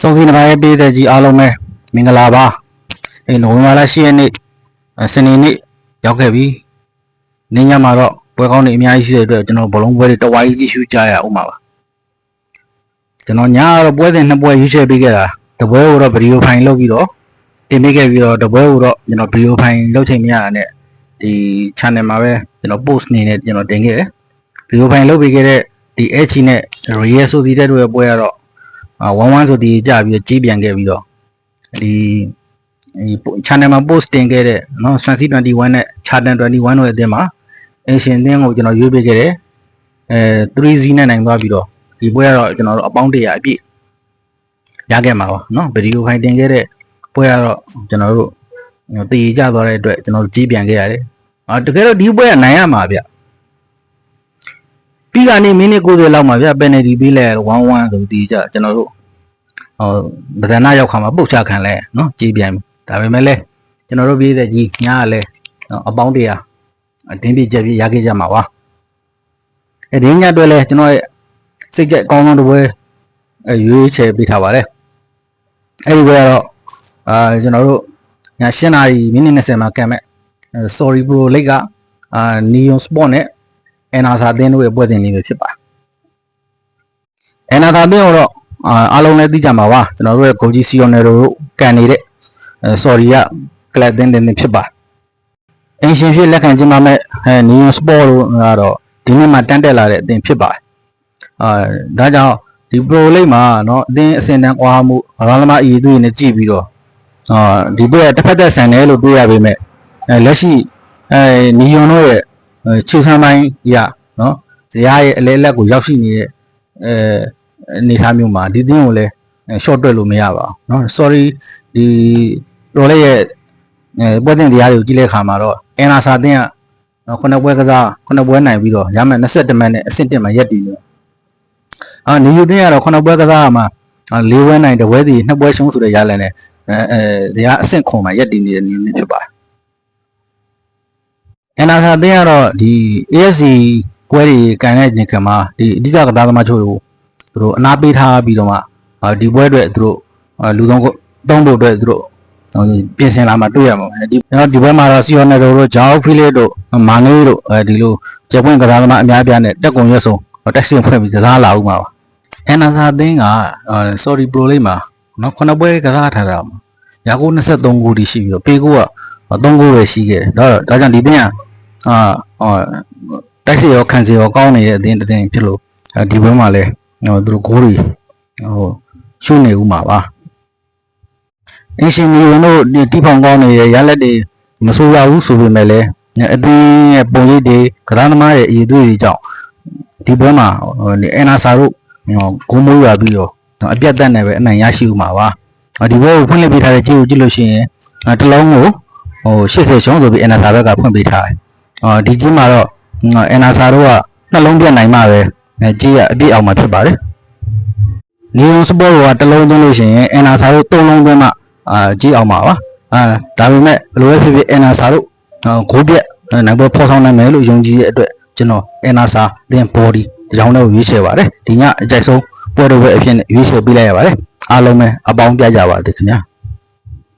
စုံစီတစ်ပါးရဲ့ပြည်သက်ကြီးအားလုံးပဲမင်္ဂလာပါအဲနိုဝင်ဘာလ10ရက်နေ့အဲစနေနေ့ရောက်ခဲ့ပြီနေ့ညမှာတော့ပွဲကောင်းတွေအများကြီးရှိတဲ့အတွက်ကျွန်တော်ဘလုံးပွဲတွေတဝါကြီးကြည့်ရှုကြရအောင်ပါပါကျွန်တော်ညကတော့ပွဲစဉ်နှစ်ပွဲရွေးချယ်ပေးခဲ့တာတစ်ပွဲကိုတော့ဗီဒီယိုဖိုင်လုပ်ပြီးတော့တင်ပေးခဲ့ပြီးတော့တစ်ပွဲကိုတော့ကျွန်တော်ဗီဒီယိုဖိုင်လုပ်ချိန်မရတာနဲ့ဒီ channel မှာပဲကျွန်တော် post နေနဲ့ကျွန်တော်တင်ခဲ့တယ်ဗီဒီယိုဖိုင်လုပ်ပေးခဲ့တဲ့ဒီ H နဲ့ Real ဆိုစီတဲ့တို့ရဲ့ပွဲကတော့အာ ဝမ်ဝမ်ဆိုဒီကြပြီးတော့ကြေးပြန်ခဲ့ပြီးတော့ဒီဒီ channel မှာ post တင်ခဲ့တဲ့နော် Swansea 21နဲ့ Charlton 21တို့ရဲ့အသင်းမှာအရှင်အသင်းကိုကျွန်တော်ရွေးပေးခဲ့တယ်အဲ3 Z နဲ့နိုင်သွားပြီးတော့ဒီပွဲကတော့ကျွန်တော်တို့အပေါင်းတရာအပြည့်ရခဲ့မှာပါနော်ဗီဒီယိုခိုင်တင်ခဲ့တဲ့ပွဲကတော့ကျွန်တော်တို့တည်ကြသွားတဲ့အတွက်ကျွန်တော်တို့ကြီးပြန်ခဲ့ရတယ်အော်တကယ်တော့ဒီပွဲကနိုင်ရမှာဗျ ပြီးကနေမိနစ်90လောက်မှာဗျပယ်နယ်တီပေးလဲ1-1ဆိုတီးကြကျွန်တော်တို့ဟိုဗဒနာရောက်ခါမှာပုတ်ချခံလဲနော်ကြေးပြိုင်ဒါပေမဲ့လဲကျွန်တော်တို့ပြေးတဲ့ကြီးညားလဲအပေါင်းတရားအတင်းပြကြက်ပြရခဲ့ကြမှာပါအဲဒင်းညအတွက်လဲကျွန်တော်ရဲ့စိတ်ကြက်အကောင်းဆုံးတပွဲရွေးချယ်ပေးထားပါတယ်အဲဒီဘက်ကတော့အာကျွန်တော်တို့ည7နာရီမိနစ်20မှာကံမဲ့ sorry bro လိတ်ကအာ neon sport နဲ့ အနာသာသင်းတို့ရဲ့ပွဲစဉ်လေးပဲဖြစ်ပါအနာသာသင်းကိုတော့အာအားလုံးလည်းသိကြမှာပါကျွန်တော်တို့ရဲ့ဂိုဂျီစီယိုနယ်တို့ကန်နေတဲ့အဲ sorry ကကလပ်သင်းတင်ဖြစ်ပါအင်ရှင်ဖြစ်လက်ခံခြင်းမမဲ့အဲနီယွန်စပေါ့တို့ကတော့ဒီနေ့မှတန်းတက်လာတဲ့အသင်းဖြစ်ပါတယ်အာဒါကြောင့်ဒီ pro လိမ့်မှာเนาะအသင်းအစင်တန်းကွာမှုဘာသာသမားအည်သူတွေနဲ့ကြည့်ပြီးတော့အာဒီပွဲတစ်ဖက်သက်ဆန်တယ်လို့တွေးရပေမဲ့အဲလက်ရှိအဲနီယွန်တို့ရဲ့ အဲ ခြေဆမ်းပိုင်းရနော်ဇရာရဲ့အလဲလက်ကိုရောက်ရှိနေတဲ့အဲအနေအထားမျိုးမှာဒီတင်းကိုလည်း short တွက်လို့မရပါဘူးเนาะ sorry ဒီတော်လေးရဲ့အဲပွဲတင်တရားတွေကိုကြည့်တဲ့အခါမှာတော့အင်နာစာတင်းကနော်ခုနှစ်ပွဲကစားခုနှစ်ပွဲနိုင်ပြီးတော့ရမယ်22မှတ်နဲ့အဆင့်1မှာရက်တည်နေအာနေယူတင်းကတော့ခုနှစ်ပွဲကစားမှာ၄ပွဲနိုင်တစ်ပွဲစီနှစ်ပွဲရှုံးဆိုတဲ့ရလန်နဲ့အဲအဲဇရာအဆင့်ခွန်မှာရက်တည်နေတဲ့နေနေဖြစ်ပါတယ် အနာသာတင်းကတော့ဒီ AFC ပွဲတွေကန်တဲ့ညခမှာဒီအဓိကကစားသမားချို့ကိုသူတို့အနာပေးထားပြီးတော့မှအာဒီပွဲအတွက်သူတို့အာလူဆုံးတုံးဖို့အတွက်သူတို့ဟိုပြင်ဆင်လာမှတွေ့ရမှာပဲဒီတော့ဒီဘက်မှာတော့စီယိုနယ်တို့ဂျောက်ဖီလစ်တို့မာနေတို့အဲဒီလိုကျေပွင့်ကစားသမားအများပြားနဲ့တက်ကုံရွက်ဆုံးတက်စင်ဖွဲ့ပြီးကစားလာဦးမှာပါအနာသာတင်းကအာ sorry pro လေးမှာနော်ခုနပွဲကစားထားတာမှာရာကို23ဂိုးတိရှိပြီးတော့ပေကိုက3ဂိုးပဲရှိခဲ့တယ်ဒါတော့ဒါကြောင့်ဒီတင်းက အာဟောတိုက်စီရောခံစီရောကောင်းနေတဲ့အသင်းတစ်သင်းဖြစ်လို့အဲဒီဘက်မှာလဲဟိုသူတို့ဂိုးတွေဟိုရှုနေဦးမှာပါအင်ရှင်မီဝင်တို့ဒီတိဖောင်ကောင်းနေတဲ့ရလက်တွေမဆိုးရဘူးဆိုပေမဲ့လည်းအသင်းရဲ့ပုံရိပ်တွေကစားသမားရဲ့အည်သွေးတွေကြောင့်ဒီဘက်မှာဟိုအန်နာဆာတို့ဟိုဂိုးမိုးရပြီးတော့အပြတ်တက်နေပဲအနိုင်ရရှိဦးမှာပါဒီဘက်ကိုဖွင့်လှစ်ပေးထားတဲ့ကြည့်ကိုကြည့်လို့ရှိရင်တစ်လုံးကိုဟို80ရှုံးဆိုပြီးအန်နာဆာဘက်ကဖွင့်ပေးထားတယ် အော်ဒီကြီးမှာတော့အန်နာဆာတို့ကနှလုံးပြတ်နိုင်မှပဲအဲကြီးကအပြည့်အောင်မှာဖြစ်ပါတယ်။နီယွန်စပေါ်ကတစ်လုံးသွင်းလို့ရှိရင်အန်နာဆာတို့သုံးလုံးသွင်းမှအာကြီးအောင်မှာပါ။အာဒါပေမဲ့ဘယ်လိုပဲဖြစ်ဖြစ်အန်နာဆာတို့ဂိုးပြက်နိုင်ပွဲဖော်ဆောင်နိုင်မယ်လို့ယုံကြည်ရဲ့အတွက်ကျွန်တော်အန်နာဆာသင် body ဒီကြောင့်တော့ရွေးချယ်ပါတယ်။ဒီညအကြိုက်ဆုံးပွဲတော်ပဲအဖြစ်နဲ့ရွေးချယ်ပေးလိုက်ရပါတယ်။အားလုံးပဲအပေါင်းပြကြပါသေးခင်ဗျာ။